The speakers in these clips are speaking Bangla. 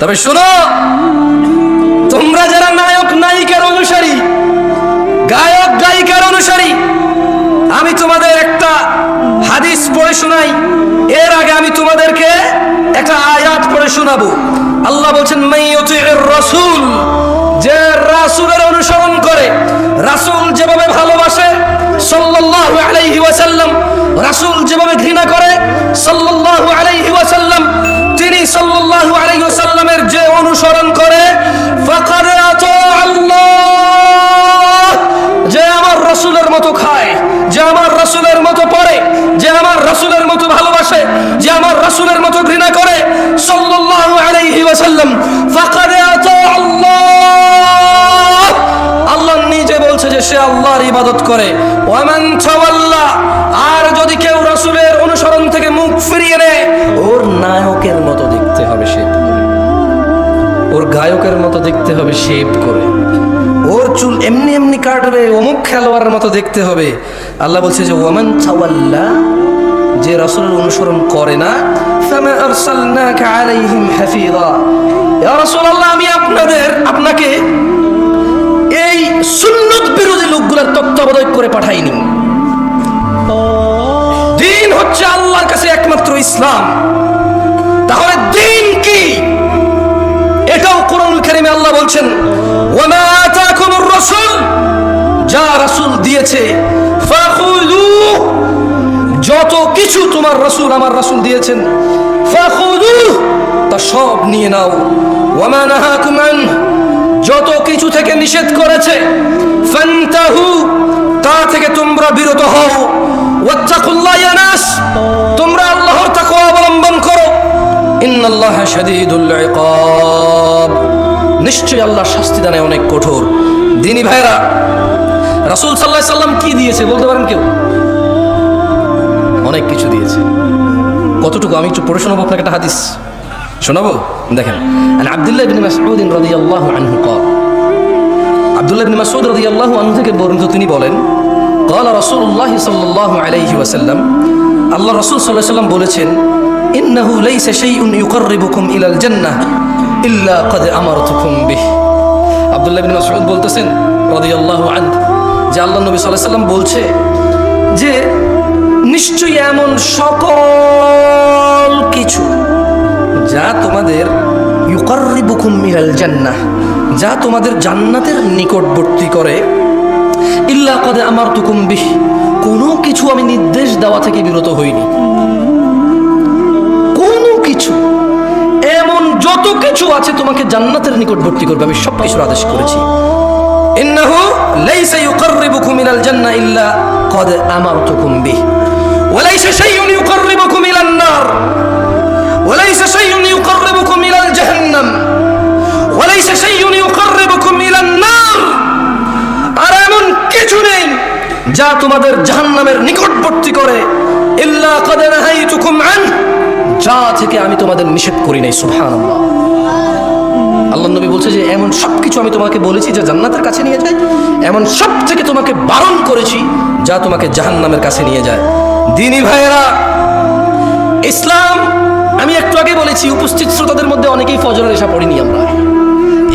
তবে শোনো, তোমরা যারা নায়ক নায়িকার অনুসারী, গায়ক গায়িকার অনুসারী, আমি তোমাদের একটা হাদিস পড়ে শোনাই। এর আগে আমি তোমাদেরকে একটা আয়াত পড়ে শোনাবো। আল্লাহ বলছেন রাসূল যে রাসূলের অনুসরণ করে, রাসূল যেভাবে ভালোবাসে, সাল্লাল্লাহু আলাইহি ওয়াসাল্লাম, রাসূল যেভাবে ঘৃণা করে, সাল্লাল্লাহু রসুলের যে আমার রসুলের মতো পড়ে, যে আমার রসুলের মতো ভালোবাসে, যে আমার রসুলের মতো ঘৃণা করে আল্লাহ। নিজে বলছে যে সে আল্লাহর ইবাদত করে। আর যদি কেউ রসুলের অনুসরণ থেকে মুখ ফিরিয়ে নেয়, ওর নায়কের মতো দেখতে হবে সে। ওর গায়কের মতো দেখতে হবে শেপ করে। ওর চুল এমনি এমনি কাটবে অমুক খেলোয়াড়ের মতো দেখতে হবে। আল্লাহ বলছে যে ওমান চাওয়াল্লা যে রাসূলের অনুসরণ করে না আমি আপনাদের, আপনাকে এই সুন্নত বিরোধী লোকগুলোর তত্ত্বাবধায়ক করে পাঠাইনি। দিন হচ্ছে আল্লাহর কাছে একমাত্র ইসলাম। তাহলে দিন কি? এটাও কোরআনুল কারীমে আল্লাহ বলছেন ওয়ামা আতাকুমুর রাসূল যা রাসূল দিয়েছে যত কিছু তোমার রাসূল আমার রাসূল দিয়েছেন তা সব নিয়ে নাও। ওয়ামা নাহাকুম আন, যত কিছু থেকে নিষেধ করেছে তা থেকে তোমরা বিরত হও। তোমরা আল্লাহর তাকওয়া অবলম্বন করো। ইন্নাল্লাহ শাদীদুল ইকাব। নিশ্চয়ই আল্লাহ শাস্তি দানে অনেক কঠোর। দিনী ভাইরা রাসূল সাল্লাল্লাহু আলাইহি সাল্লাম কি দিয়েছে বলতে পারেন কেউ অনেক কিছু দিয়েছে কতটুকু আমি একটু পড়ে শোনাবো আপনাকে একটা হাদিস শোনাবো দেখেন আন আব্দুল্লাহ ইবনে মাসউদ রাদিয়াল্লাহু আনহু قال আব্দুল্লাহ ইবনে মাসউদ রাদিয়াল্লাহু আনহু থেকে বর্ণিত তিনি বলেন قال رسول الله صلى الله عليه وسلم আল্লাহ রাসূল সাল্লাল্লাহু আলাইহি সাল্লাম বলেছেন ইন্নাহু লাইসা শাইউন ইউকাররিবুকুম ইলাল জান্নাহ ইল্লা قد আমারতুকুম বিহ আব্দুল্লাহ ইবনে মাসউদ বলতেছেন রাদিয়াল্লাহু আনহু যে আল্লাহ নবী সাল্লাম বলছে যে নিশ্চয়ই এমন সকল কিছু যা তোমাদের মিনাল জান্নাহ, যা তোমাদের জান্নাতের নিকটবর্তী করে। ইল্লা কদে আমার তুকুম বিহ, কোনো কিছু আমি নির্দেশ দেওয়া থেকে বিরত হইনি। কোনো কিছু, এমন যত কিছু আছে তোমাকে জান্নাতের নিকটবর্তী করবে, আমি সব কিছুর আদেশ করেছি। ইন্নাহু লাইসা ইউকাররিবুকুম মিনাল জান্নাহ ইল্লা কদ আমারতুকুম বিহ ওয়ালাইসা শাইউন ইউকাররিবুকুম ইলান নার وليس شيء يقربكم إلى الجهنم وليس شيء يقربكم إلى النار আর এমন কিছু নেই যা তোমাদের জাহান্নামের নিকটবর্তী করে ইল্লা কদ নাহাইতুকুম আন যা থেকে আমি তোমাদের নিষেধ করি নাই সুবহানাল্লাহ আল্লাহ নবী বলছে যে, এমন সব কিছু আমি তোমাকে বলেছি যা জান্নাতের কাছে নিয়ে যায়, এমন সব থেকে তোমাকে বারণ করেছি যা তোমাকে জাহান্নামের কাছে নিয়ে যায়। দিনী ভাইয়েরা, ইসলাম, আমি একটু আগে বলেছি, উপস্থিত শ্রোতাদের মধ্যে অনেকেই ফজরের এসা পড়িনি আমরা।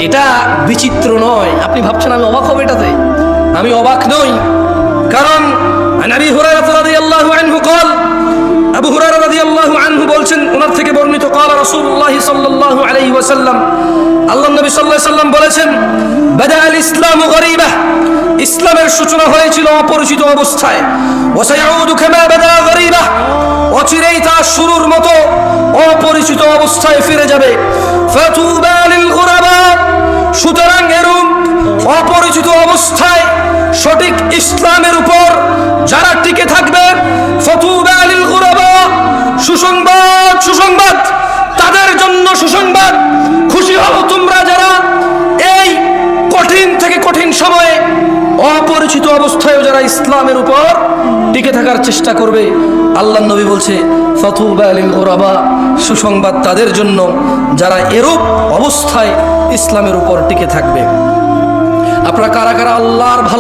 এটা বিচিত্র নয়। আপনি ভাবছেন আমি অবাক হব এটাতে? আমি অবাক নই। কারণ আবি হুরায়রা রসুল্লাহ ইসলামের সূচনা হয়েছিল অপরিচিত অবস্থায়। অচিরেই তা শুরুর মতো অপরিচিত অবস্থায় ফিরে যাবে। সুতরাং এরূপ অপরিচিত অবস্থায় সঠিক ইসলামের উপর যারা টিকে থাকবে যারা ইসলামের উপর টিকে থাকার চেষ্টা করবে আল্লাহ নবী বলছে সুসংবাদ তাদের জন্য, যারা এরূপ অবস্থায় ইসলামের উপর টিকে থাকবে। আপনারা কারা কারা আল্লাহর ভালো